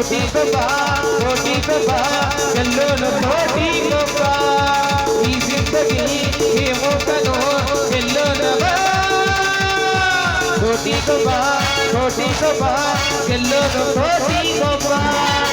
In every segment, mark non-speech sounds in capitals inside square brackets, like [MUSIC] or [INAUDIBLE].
छोटी गोपा छोटी गोपा चलो न छोटी गोपा ई ज़िंदगी ये वो कलो चलो न छोटी गोपा छोटी गोपा चलो न छोटी गोपा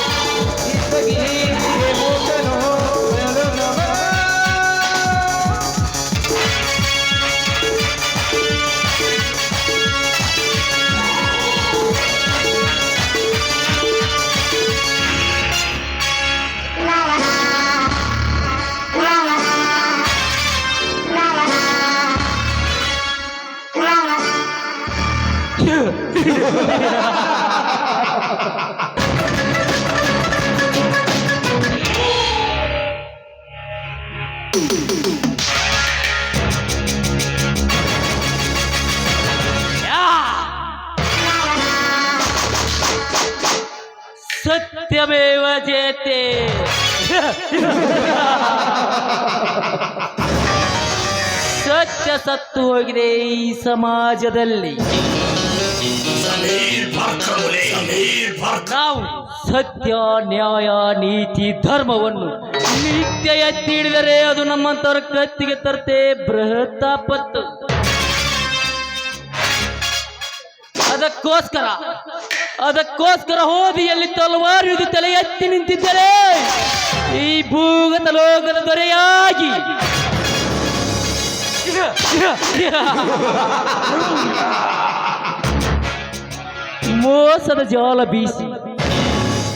ಸತ್ಯಮೇವ ಜಯತೆ. ಸತ್ಯ ಸತ್ತು ಹೋಗಿದೆ ಈ ಸಮಾಜದಲ್ಲಿ. ನಾವು ಸತ್ಯ, ನ್ಯಾಯ, ನೀತಿ, ಧರ್ಮವನ್ನು ನಿತ್ಯ ಎತ್ತಿ ಹಿಡಿದರೆ ಅದು ನಮ್ಮಂತವರ ಕತ್ತಿಗೆ ತರ್ತೆ ಬೃಹತ್ ಅದಕ್ಕೋಸ್ಕರ ಅದಕ್ಕೋಸ್ಕರ ಅದಕ್ಕೋಸ್ಕರ ಹೋದಿಯಲ್ಲಿ ತಲವಾರು ಇದು ತಲೆ ಎತ್ತಿ ನಿಂತಿದ್ದರೆ ಈ ಭೂಗತ ಲೋಕದ ದೊರೆಯಾಗಿ. [LAUGHS] ಮೋಸದ ಜಾಲ ಬೀಸಿ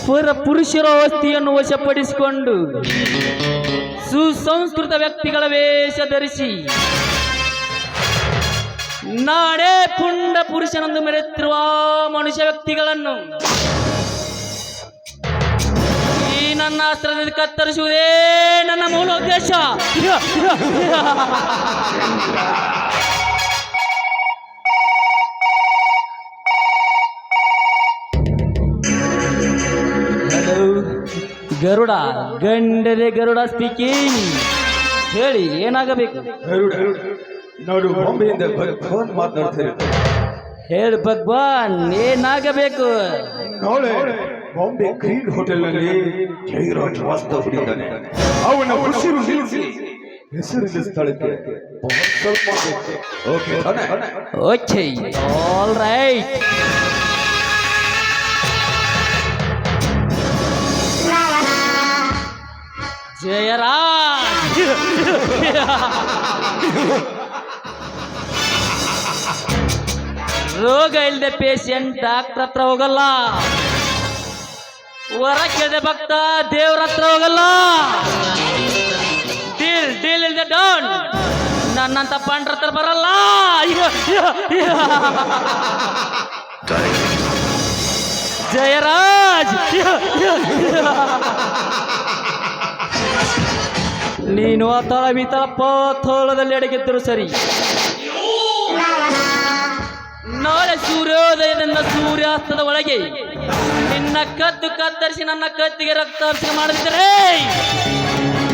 ಪುರ ಪುರುಷರ ಆಸ್ತಿಯನ್ನು ವಶಪಡಿಸಿಕೊಂಡು ಸುಸಂಸ್ಕೃತ ವ್ಯಕ್ತಿಗಳ ವೇಷ ಧರಿಸಿ ನಾಡೇ ಪುಂಡ ಪುರುಷನಂದು ಮೆರೆತಿರುವ ಮನುಷ್ಯ ವ್ಯಕ್ತಿಗಳನ್ನು ಈ ನನ್ನ ಅಸ್ತ್ರದಿಂದ ಕತ್ತರಿಸುವುದೇ ನನ್ನ ಮೂಲ ಉದ್ದೇಶ. [LAUGHS] [LAUGHS] ಗರುಡ ಗಂಡದೆ ಗರುಡ ಸ್ಪೀಕಿಂಗ್ ಹೇಳಿ ಏನಾಗಬೇಕು ಗರುಡ ನೋಡು ಬಾಂಬೆಯಿಂದ ಫೋನ್ ಮಾತನಾಡ್ತೀರಿ ಹೇಳು ಭಗವಾನ್ ಏನಾಗಬೇಕು ನಾಳೆ ಬಾಂಬೆ ಗ್ರೀನ್ ಹೋಟೆಲ್ನಲ್ಲಿ ಜಯರಾಜ್ ವಾಸ್ತವ ಹುಡುಗಿದ್ದಾನೆ ಅವನ ಉಸಿರು ನಿಲ್ಲಿಸಿ ಹೆಸರಿನ ಸ್ಥಳಕ್ಕೆ ಸ್ವಲ್ಪ ಬೇಕು. ಓಕೆ ತಾನೆ? Okay all right Jayaraj. ರೋಗ ಇಲ್ಲದೆ ಪೇಷಂಟ್ ಡಾಕ್ಟರ್ ಹತ್ರ ಹೋಗಲ್ಲ. ಕೇಳಿದೆ ಭಕ್ತ ದೇವ್ರ ಹತ್ರ ಹೋಗಲ್ಲ. ಡೀಲ್ ಡೀಲ್ ಇಲ್ಲದೆ ಡೌನ್ ನನ್ನಂತ ಪಂಡ್ರ ಹತ್ರ ಬರಲ್ಲ. ಜಯರಾಜ್. ನೀನು ಆ ಪಥೋಳದಲ್ಲಿ ಅಡಗಿದ್ದರು ಸರಿ. ನಾಳೆ ಸೂರ್ಯೋದಯದಿಂದ ಸೂರ್ಯಾಸ್ತದ ಒಳಗೆ. ನಿನ್ನ ಕದ್ದು ಕತ್ತರಿಸಿ ನನ್ನ ಕತ್ತಿಗೆ ರಕ್ತಾಭಿಷೇಕ ಮಾಡದಿದ್ದರೆ.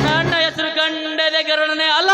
ನನ್ನ ಹೆಸರು ಕಂಡದೆ ಗರುಡನೆ ಅಲ್ಲ.